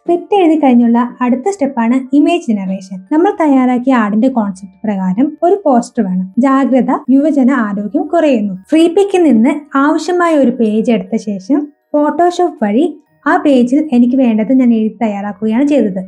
Script എഴുതി കഴിഞ്ഞുള്ള അടുത്ത സ്റ്റെപ്പാണ് ഇമേജ് ജനറേഷൻ നമ്മൾ തയ്യാറാക്കിയ ആടിന്റെ കോൺസെപ്റ്റ് പ്രകാരം ഒരു പോസ്റ്റർ വേണം. ജാഗ്രത യുവജന ആരോഗ്യം കുറയുന്നു. ഫ്രീ പിക്കിൽ നിന്ന് ആവശ്യമായ ഒരു പേജ് എടുത്ത ശേഷം ഫോട്ടോഷോപ്പ് വഴി ആ പേജിൽ എനിക്ക് വേണ്ടത് ഞാൻ എഴുതി തയ്യാറാക്കുകയാണ് ചെയ്തത്.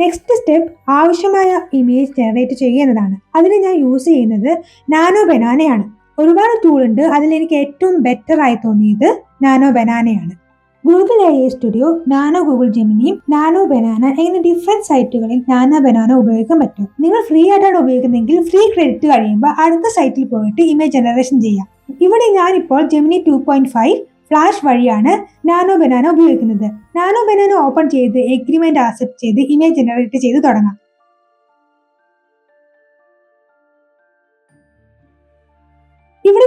നെക്സ്റ്റ് സ്റ്റെപ്പ് ആവശ്യമായ ഇമേജ് ജനറേറ്റ് ചെയ്യുക എന്നതാണ്. അതിന് ഞാൻ യൂസ് ചെയ്യുന്നത് നാനോ ബനാനയാണ് ഒരുപാട് ടൂൾ ഉണ്ട്. അതിൽ എനിക്ക് ഏറ്റവും ബെറ്റർ ആയി തോന്നിയത് nano ബനാനയാണ് Google A I studio nano Google ജെമിനിയും nano banana എങ്ങനെ ഡിഫറെന്റ് സൈറ്റുകളിൽ നാനോ ബനാന ഉപയോഗിക്കാൻ പറ്റും? നിങ്ങൾ ഫ്രീ ആയിട്ടാണ് ഉപയോഗിക്കുന്നതെങ്കിൽ ഫ്രീ ക്രെഡിറ്റ് കഴിയുമ്പോൾ അടുത്ത സൈറ്റിൽ പോയിട്ട് ഇമേജ് ജനറേഷൻ ചെയ്യാം. ഇവിടെ ഞാനിപ്പോൾ Gemini two point five flash വഴിയാണ് നാനോ ബനാന ഉപയോഗിക്കുന്നത്. നാനോ ബനാന ഓപ്പൺ ചെയ്ത് എഗ്രിമെന്റ് ആക്സെപ്റ്റ് ചെയ്ത് ഇമേജ് ജനറേറ്റ് ചെയ്ത് തുടങ്ങാം.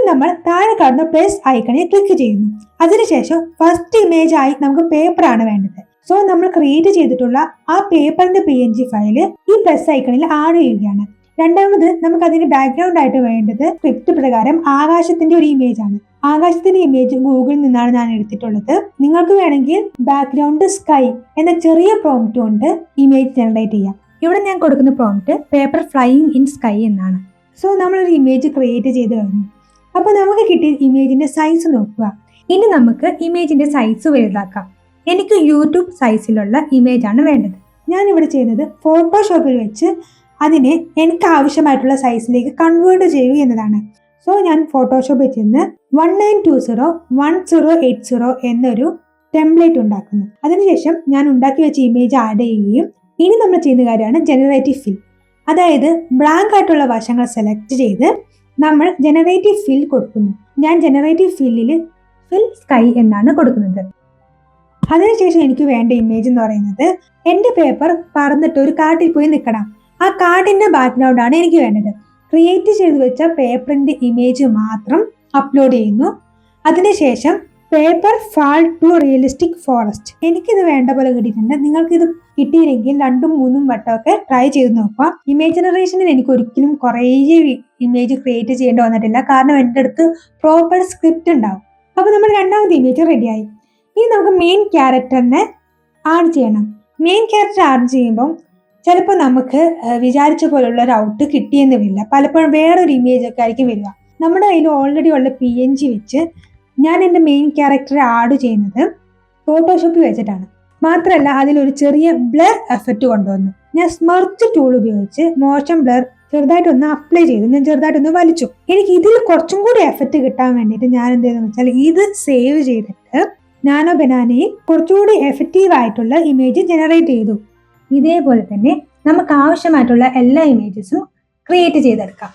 നമ്മൾ താഴെ കാണുന്ന പ്ലസ് ഐക്കണിൽ ക്ലിക്ക് ചെയ്യുന്നു. അതിനുശേഷം ഫസ്റ്റ് ഇമേജ് ആയി നമുക്ക് പേപ്പർ ആണ് വേണ്ടത്. സോ നമ്മൾ ക്രിയേറ്റ് ചെയ്തിട്ടുള്ള ആ പേപ്പറിന്റെ പി എൻ ജി ഫയൽ ഈ പ്ലസ് ഐക്കണിൽ ആഡ് ചെയ്യുകയാണ്. രണ്ടാമത് നമുക്ക് അതിന്റെ ബാക്ക്ഗ്രൗണ്ട് ആയിട്ട് വേണ്ടത് സ്ക്രിപ്റ്റ് പ്രകാരം ആകാശത്തിന്റെ ഒരു ഇമേജ് ആണ്. ആകാശത്തിന്റെ ഇമേജ് ഗൂഗിളിൽ നിന്നാണ് ഞാൻ എടുത്തിട്ടുള്ളത്. നിങ്ങൾക്ക് വേണമെങ്കിൽ ബാക്ക്ഗ്രൗണ്ട് സ്കൈ എന്ന ചെറിയ പ്രോംപ്റ്റ് കൊണ്ട് ഇമേജ് ജനറേറ്റ് ചെയ്യാം. ഇവിടെ ഞാൻ കൊടുക്കുന്ന prompt paper flying in sky എന്നാണ്. സോ നമ്മളൊരു ഇമേജ് ക്രിയേറ്റ് ചെയ്ത് കഴിഞ്ഞു. അപ്പോൾ നമുക്ക് കിട്ടിയ ഇമേജിന്റെ സൈസ് നോക്കുക. ഇനി നമുക്ക് ഇമേജിന്റെ സൈസ് വലുതാക്കാം. എനിക്ക് യൂട്യൂബ് സൈസിലുള്ള ഇമേജ് ആണ് വേണ്ടത്. ഞാൻ ഇവിടെ ചെയ്യുന്നത് ഫോട്ടോഷോപ്പിൽ വെച്ച് അതിനെ എനിക്ക് ആവശ്യമായിട്ടുള്ള സൈസിലേക്ക് കൺവേർട്ട് ചെയ്യുക എന്നതാണ്. സോ ഞാൻ ഫോട്ടോഷോപ്പിൽ ചെന്ന് one nine two zero one zero eight zero എന്നൊരു ടെംപ്ലേറ്റ് ഉണ്ടാക്കുന്നു. അതിനുശേഷം ഞാൻ ഉണ്ടാക്കി വെച്ച ഇമേജ് ആഡ് ചെയ്യുകയും ഇനി നമ്മൾ ചെയ്യുന്ന കാര്യമാണ് ജനറേറ്റീവ് ഫിൽ അതായത് ബ്ലാങ്ക് ആയിട്ടുള്ള വശങ്ങൾ സെലക്ട് ചെയ്ത് നമ്മൾ ജനറേറ്റീവ് ഫിൽ കൊടുക്കുന്നു. ഞാൻ ജനറേറ്റീവ് ഫില്ലിൽ ഫിൽ സ്കൈ എന്നാണ് കൊടുക്കുന്നത്. അതിനുശേഷം എനിക്ക് വേണ്ട ഇമേജ് എന്ന് പറയുന്നത് എന്റെ പേപ്പർ പറന്നിട്ട് ഒരു കാട്ടിൽ പോയി നിൽക്കണം. ആ കാർഡിന്റെ ബാക്ക്ഗ്രൗണ്ടാണ് എനിക്ക് വേണ്ടത്. ക്രിയേറ്റ് ചെയ്തു വെച്ച പേപ്പറിന്റെ ഇമേജ് മാത്രം അപ്ലോഡ് ചെയ്യുന്നു. അതിനുശേഷം paper fall to realistic forest എനിക്കിത് വേണ്ട പോലെ കിട്ടിയിട്ടുണ്ട്. നിങ്ങൾക്കിത് കിട്ടിയില്ലെങ്കിൽ രണ്ടും മൂന്നും വട്ടമൊക്കെ ട്രൈ ചെയ്ത് നോക്കാം. ഇമേജ് ജനറേഷനിൽ എനിക്ക് ഒരിക്കലും കുറേ ഇമേജ് ക്രിയേറ്റ് ചെയ്യേണ്ടി വന്നിട്ടില്ല. കാരണം എന്റെ അടുത്ത് പ്രോപ്പർ സ്ക്രിപ്റ്റ് ഉണ്ടാവും. അപ്പോൾ നമ്മൾ രണ്ടാമത്തെ ഇമേജ് റെഡിയായി ഇനി നമുക്ക് മെയിൻ ക്യാരക്ടറിനെ ആഡ് ചെയ്യണം. മെയിൻ ക്യാരക്ടർ ആഡ് ചെയ്യുമ്പം ചിലപ്പോൾ നമുക്ക് വിചാരിച്ച പോലുള്ള ഒരു ഔട്ട് കിട്ടിയെന്ന് വരില്ല. പലപ്പോഴും വേറൊരു ഇമേജ് ഒക്കെ ആയിരിക്കും വരിക. നമ്മുടെ കയ്യിൽ ഓൾറെഡി ഉള്ള പി എൻ ജി വെച്ച് ഞാൻ എന്റെ മെയിൻ ക്യാരക്ടറെ ആഡ് ചെയ്യുന്നത് ഫോട്ടോഷോപ്പ് വെച്ചിട്ടാണ്. മാത്രമല്ല അതിലൊരു ചെറിയ ബ്ലർ എഫക്റ്റ് കൊണ്ടുവന്നു. ഞാൻ സ്മർച്ച് ടൂൾ ഉപയോഗിച്ച് മോശം ബ്ലർ ചെറുതായിട്ടൊന്ന് അപ്ലൈ ചെയ്തു. ഞാൻ ചെറുതായിട്ടൊന്ന് വലിച്ചു. എനിക്ക് ഇതിൽ കുറച്ചും കൂടി എഫക്റ്റ് കിട്ടാൻ വേണ്ടിയിട്ട് ഞാൻ എന്ത് ചെയ്തെന്ന് വെച്ചാൽ ഇത് സേവ് ചെയ്തിട്ട് നാനോ ബനാനയിൽ കുറച്ചുകൂടി എഫക്റ്റീവ് ആയിട്ടുള്ള ഇമേജ് ജനറേറ്റ് ചെയ്തു. ഇതേപോലെ തന്നെ നമുക്ക് ആവശ്യമായിട്ടുള്ള എല്ലാ ഇമേജസും ക്രിയേറ്റ് ചെയ്തെടുക്കാം.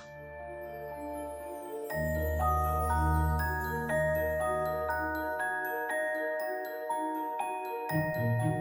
you